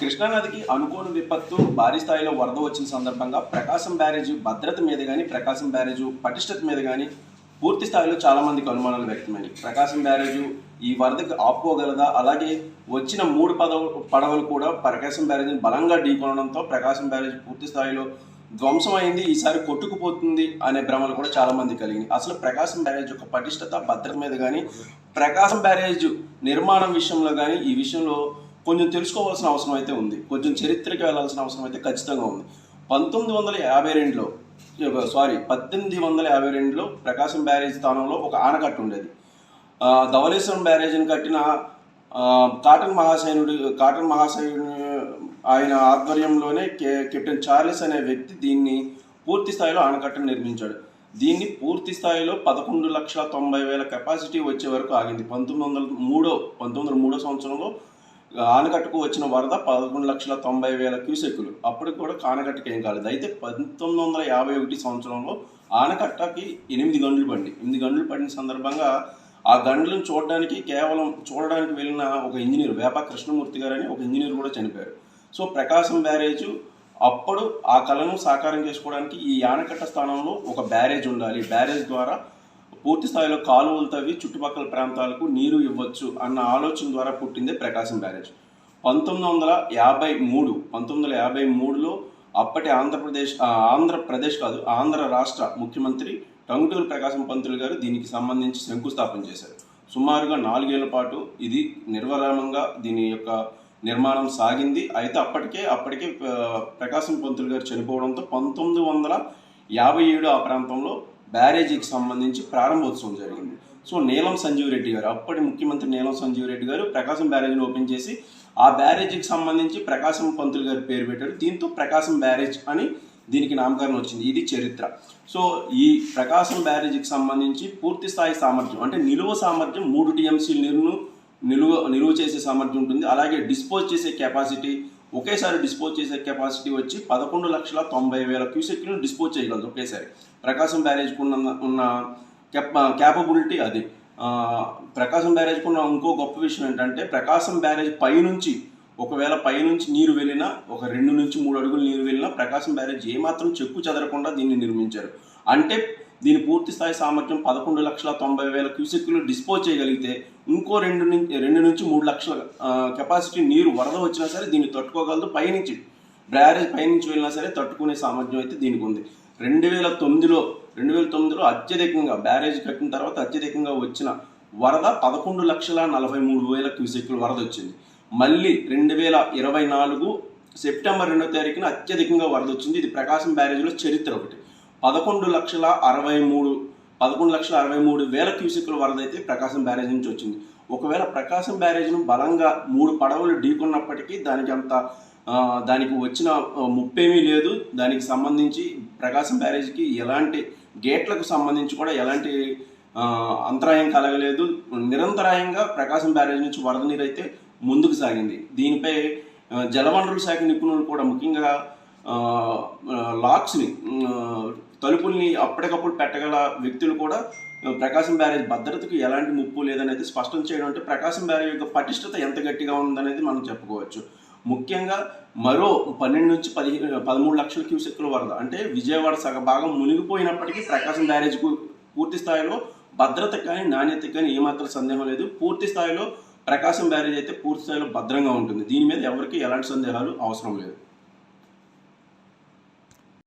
కృష్ణానదికి అనుకోని విపత్తు భారీ స్థాయిలో వరద వచ్చిన సందర్భంగా ప్రకాశం బ్యారేజ్ భద్రత మీద కానీ ప్రకాశం బ్యారేజ్ పటిష్టత మీద కానీ పూర్తి స్థాయిలో చాలామందికి అనుమానాలు వ్యక్తమైనాయి. ప్రకాశం బ్యారేజ్ ఈ వరదకు ఆపుకోగలదా? అలాగే వచ్చిన మూడు పదవ పడవలు కూడా ప్రకాశం బ్యారేజ్ని బలంగా ఢీకొనడంతో ప్రకాశం బ్యారేజ్ పూర్తి స్థాయిలో ధ్వంసం అయింది ఈసారి కొట్టుకుపోతుంది అనే భ్రమలు కూడా చాలామంది కలిగింది అసలు ప్రకాశం బ్యారేజ్ యొక్క పటిష్టత భద్రత మీద కానీ ప్రకాశం బ్యారేజ్ నిర్మాణం విషయంలో కానీ ఈ విషయంలో కొంచెం తెలుసుకోవాల్సిన అవసరం అయితే ఉంది. కొంచెం చరిత్రకి వెళ్ళాల్సిన అవసరం అయితే ఖచ్చితంగా ఉంది. పంతొమ్మిది వందల యాభై రెండులో సారీ పద్దెనిమిది వందల యాభై రెండులో ప్రకాశం బ్యారేజ్ స్థానంలో ఒక ఆనకట్ట ఉండేది. ధవలేశ్వరం బ్యారేజ్ని కట్టిన కాటన్ మహాశయునుడు కాటన్ మహాశయుని ఆయన ఆధ్వర్యంలోనే కే కెప్టెన్ చార్లెస్ అనే వ్యక్తి దీన్ని పూర్తి స్థాయిలో ఆనకట్టను నిర్మించాడు. దీన్ని పూర్తి స్థాయిలో పదకొండు లక్షల తొంభై వేల కెపాసిటీ వచ్చే వరకు ఆగింది. పంతొమ్మిది వందల మూడో పంతొమ్మిది వందల మూడో సంవత్సరంలో ఆనకట్టకు వచ్చిన వరద పదకొండు లక్షల తొంభై వేల క్యూసెక్కులు. అప్పుడు కూడా ఆనకట్టకి ఏం కాలేదు. అయితే పంతొమ్మిది వందల యాభై ఒకటి సంవత్సరంలో ఆనకట్టకి ఎనిమిది గంటలు పడింది ఎనిమిది గంటలు పడిన సందర్భంగా ఆ గంటలను చూడడానికి కేవలం చూడడానికి వెళ్ళిన ఒక ఇంజనీర్ వేప కృష్ణమూర్తి గారు అని ఒక ఇంజనీర్ కూడా చనిపోయారు. సో ప్రకాశం బ్యారేజ్ అప్పుడు ఆ కళను సాకారం చేసుకోవడానికి ఈ ఆనకట్ట స్థానంలో ఒక బ్యారేజ్ ఉండాలి. బ్యారేజ్ ద్వారా పూర్తి స్థాయిలో కాలువలు తవ్వి చుట్టుపక్కల ప్రాంతాలకు నీరు ఇవ్వచ్చు అన్న ఆలోచన ద్వారా పుట్టిందే ప్రకాశం బ్యారేజ్. పంతొమ్మిది వందల యాభై మూడు పంతొమ్మిది వందల యాభై మూడులో అప్పటి ఆంధ్రప్రదేశ్ ఆంధ్రప్రదేశ్ కాదు ఆంధ్ర రాష్ట్ర ముఖ్యమంత్రి టంగుటూరు ప్రకాశం పంతులు గారు దీనికి సంబంధించి శంకుస్థాపన చేశారు. సుమారుగా నాలుగేళ్ళ పాటు ఇది నిర్వరామంగా దీని యొక్క నిర్మాణం సాగింది. అయితే అప్పటికే అప్పటికే ప్రకాశం పంతులు గారు చనిపోవడంతో పంతొమ్మిది వందల యాభై ఏడు ఆ ప్రాంతంలో బ్యారేజీకి సంబంధించి ప్రారంభోత్సవం జరిగింది. సో నీలం సంజీవ్ రెడ్డి గారు అప్పటి ముఖ్యమంత్రి నీలం సంజీవ్ రెడ్డి గారు ప్రకాశం బ్యారేజ్ని ఓపెన్ చేసి ఆ బ్యారేజీకి సంబంధించి ప్రకాశం పంతులు గారు పేరు పెట్టారు. దీంతో ప్రకాశం బ్యారేజ్ అని దీనికి నామకరణం వచ్చింది. ఇది చరిత్ర. సో ఈ ప్రకాశం బ్యారేజీకి సంబంధించి పూర్తి స్థాయి సామర్థ్యం అంటే నిలువ సామర్థ్యం మూడు టీఎంసీ నీరును నిలువ నిలువ చేసే సామర్థ్యం ఉంటుంది. అలాగే డిస్పోజ్ చేసే కెపాసిటీ ఒకేసారి డిస్పోజ్ చేసే కెపాసిటీ వచ్చి పదకొండు లక్షల తొంభై వేల క్యూసెక్లను డిస్పోజ్ చేయగలదు ఒకేసారి. ప్రకాశం బ్యారేజ్కి ఉన్న ఉన్న క్యాపబిలిటీ అది. ప్రకాశం బ్యారేజ్కి ఉన్న ఇంకో గొప్ప విషయం ఏంటంటే ప్రకాశం బ్యారేజ్ పైనుంచి ఒకవేళ పైనుంచి నీరు వెళ్ళినా ఒక రెండు నుంచి మూడు అడుగులు నీరు వెళ్ళినా ప్రకాశం బ్యారేజ్ ఏమాత్రం చెక్కు చెదరకుండా దీన్ని నిర్మించారు. అంటే దీని పూర్తి స్థాయి సామర్థ్యం పదకొండు లక్షల తొంభై వేల క్యూసెక్లు డిస్పోజ్ చేయగలిగితే ఇంకో రెండు నుంచి రెండు నుంచి మూడు లక్షల కెపాసిటీ నీరు వరద వచ్చినా సరే దీన్ని తట్టుకోగలదు. పైనుంచి బ్యారేజ్ పైనుంచి వెళ్ళినా సరే తట్టుకునే సామర్థ్యం అయితే దీనికి ఉంది. రెండు వేల తొమ్మిదిలో రెండు వేల తొమ్మిదిలో అత్యధికంగా బ్యారేజ్ కట్టిన తర్వాత అత్యధికంగా వచ్చిన వరద పదకొండు లక్షల నలభై మూడు వేల క్యూసెక్లు వరద వచ్చింది. మళ్ళీ రెండు వేల ఇరవై నాలుగు సెప్టెంబర్ రెండో తారీఖున అత్యధికంగా వరద వచ్చింది. ఇది ప్రకాశం బ్యారేజ్లో చరిత్ర ఒకటి. పదకొండు లక్షల అరవై మూడు పదకొండు లక్షల అరవై మూడు వేల క్యూసెక్ల వరద అయితే ప్రకాశం బ్యారేజ్ నుంచి వచ్చింది. ఒకవేళ ప్రకాశం బ్యారేజ్ను బలంగా మూడు పడవలు ఢీకొన్నప్పటికీ దానికి అంత దానికి వచ్చిన ముప్పేమీ లేదు. దానికి సంబంధించి ప్రకాశం బ్యారేజ్కి ఎలాంటి గేట్లకు సంబంధించి కూడా ఎలాంటి అంతరాయం కలగలేదు. నిరంతరాయంగా ప్రకాశం బ్యారేజ్ నుంచి వరద నీరు అయితే ముందుకు సాగింది. దీనిపై జలవనరుల శాఖ నిపుణులు కూడా ముఖ్యంగా లాక్స్ని తలుపుల్ని అప్పటికప్పుడు పెట్టగల వ్యక్తులు కూడా ప్రకాశం బ్యారేజ్ భద్రతకు ఎలాంటి ముప్పు లేదనేది స్పష్టం చేయడం అంటే ప్రకాశం బ్యారేజ్ యొక్క పటిష్టత ఎంత గట్టిగా ఉందనేది మనం చెప్పుకోవచ్చు. ముఖ్యంగా మరో పన్నెండు నుంచి పదిహేను పదమూడు లక్షల క్యూసెక్కుల వరద అంటే విజయవాడ సగ భాగం మునిగిపోయినప్పటికీ ప్రకాశం బ్యారేజ్కు పూర్తి స్థాయిలో భద్రత కానీ నాణ్యత కానీ ఏమాత్రం సందేహం లేదు. పూర్తి స్థాయిలో ప్రకాశం బ్యారేజ్ అయితే పూర్తి స్థాయిలో భద్రంగా ఉంటుంది. దీని మీద ఎవరికి ఎలాంటి సందేహాలు అవసరం లేదు.